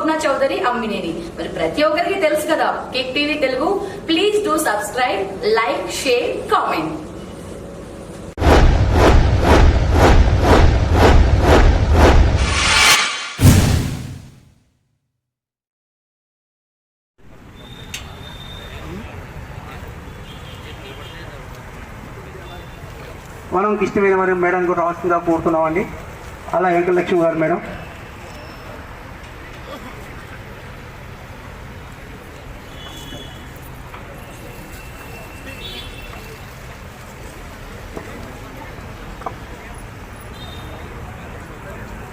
స్వప్న చౌదరి అమ్మినేని. మరి ప్రతి ఒక్కరికి తెలుసు కదా cake TV Telugu. Please do subscribe like share comment మనం ఇష్టమైన మేడం కూడా రావాల్సిందిగా కోరుతున్నామండి. అలా వెంకటలక్ష్మి గారు మేడం.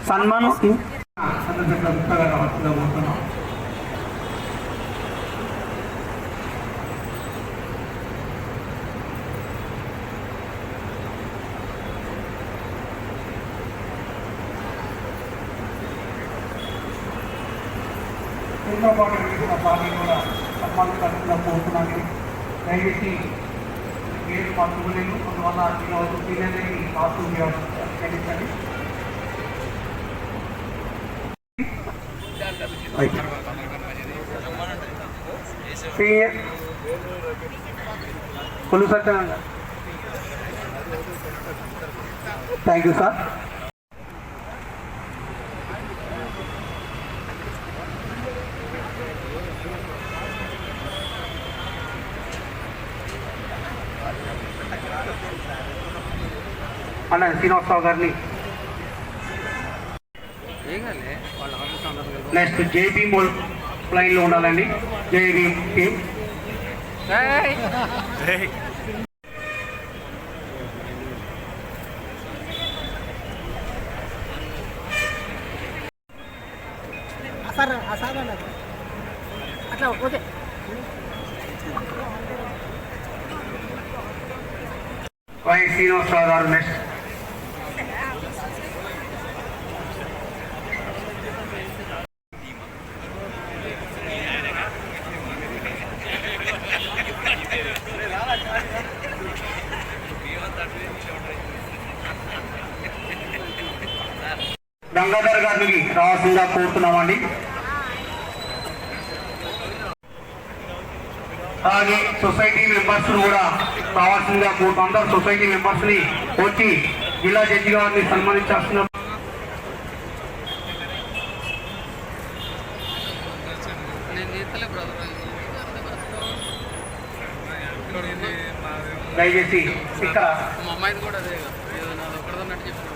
సన్మానం. ఎన్నో వేసిన బాగా కూడా సన్మానించాల్సిందిగా కోరుతున్నాను దయచేసి పేరు మార్చుకోలేదు అందువల్ల ఈరోజు సీనియర్ని మార్పు చేయించండి సీనియర్ కొలు సత్యనారాయణ థ్యాంక్ యూ సార్ అన్న శ్రీనివాసరావు గారిని నెక్స్ట్ జేబీ మోల్ లైన్లో ఉండాలండి. జేబీ అట్లా పోతే. వై శ్రీనివాసరావు గారు నెక్స్ట్ గంగాధర్ గారికి రావాల్సిందిగా కోరుతున్నామండి. అలాగే సొసైటీ మెంబర్స్ కూడా రావాల్సిందిగా కోరుతూ అందరు సొసైటీ మెంబర్స్ని వచ్చి జిల్లా జడ్జి గారిని సన్మానించాల్సిన దయచేసి ఇక్కడ మా అమ్మాయిది కూడా అదే కదా. ఏదో నాది ఒకటిదన్నట్టు చెప్పాను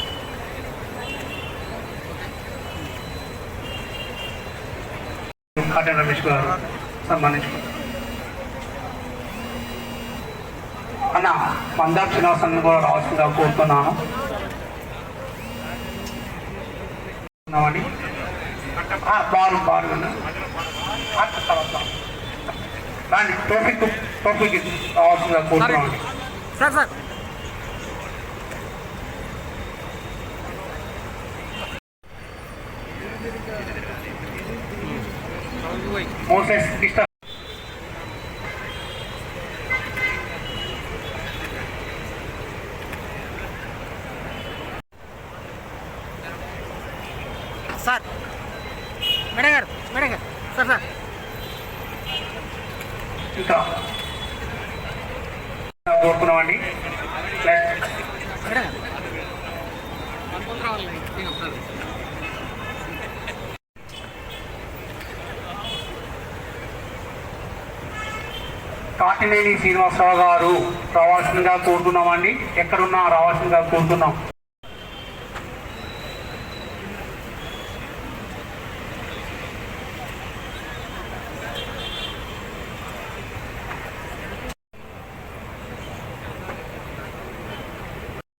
కాటన్ రమేష్ గారు సన్మానించుకుంటారు అన్న మందార్ శ్రీనివాసన్ కూడా రావాల్సిందిగా కోరుతున్నాను. ఉన్నామండి. కోరుతున్నాను బారు బారు అట్ట టోపిక్ టోపిక్ రావాల్సిందిగా కోరుతున్నామండి. Sir sir. Moses Krishna sir madam garu madam garu sir sir. ఇంకా కోరుతున్నామండి నెక్స్ట్ మేడం గారు. అనుకుంటున్నా శ్రీనివాసరావు గారు రావాల్సిందిగా కోరుతున్నామండి. ఎక్కడున్నా రావాల్సిందిగా కోరుతున్నాం.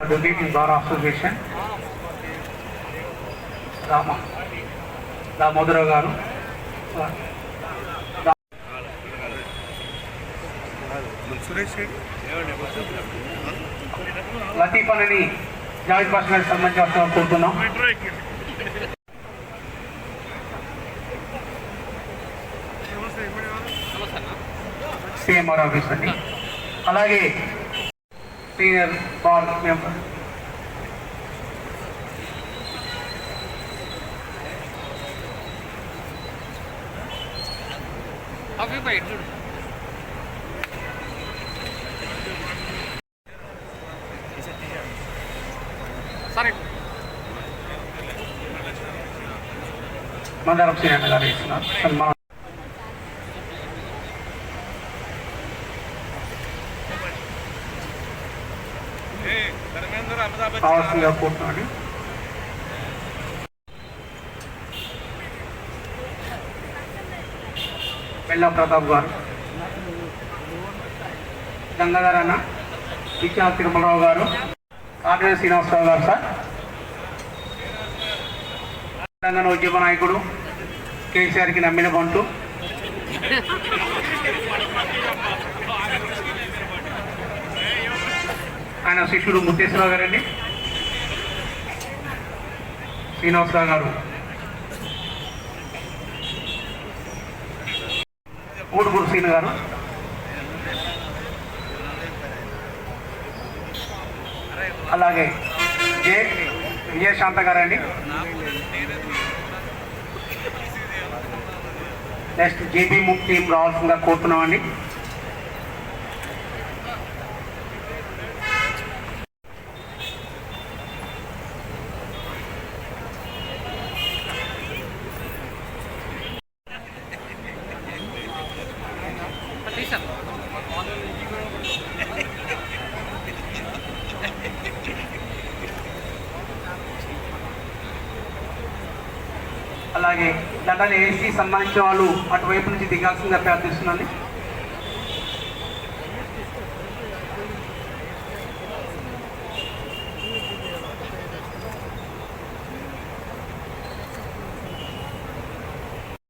Advocating bar association. Rama Damodarrao garu. Latif అని జావేద్ భాష గారికి సంబంధించి కోరుతున్నాం సిఎంఆర్ ఆఫీస్ అండి అలాగే సీనియర్ బాల్ మెంబర్ కాఫీ బయట మందారం శ్రీరణ గారు ఇస్తున్నారు సన్మానం కావాల్సిందిగా కోరుతున్నాను. పెళ్ళ ప్రతాప్ గారు. గంగాధర్ అన్న ఇచ్చా తిరుమలరావు గారు. ఆర్డర్ శ్రీనివాసరావు గారు సార్. తెలంగాణ ఉద్యమ నాయకుడు కేసీఆర్కి నమ్మిన బంటు. ఆయన శిష్యుడు ముత్తేశ్వరరావు గారండి. శ్రీనివాసరావు గారు. ఊడుగురు సీన్ గారు. అలాగే జే విజయశాంత గారండి. నెక్స్ట్ జేబీ ముక్తి టీం రావాల్సిందిగా కోరుతున్నామండి. తీసాను అలాగే దండలు ఏసీ సంబంధించిన వాళ్ళు అటువైపు నుంచి దిగాల్సిందిగా ప్రార్థిస్తున్నాను.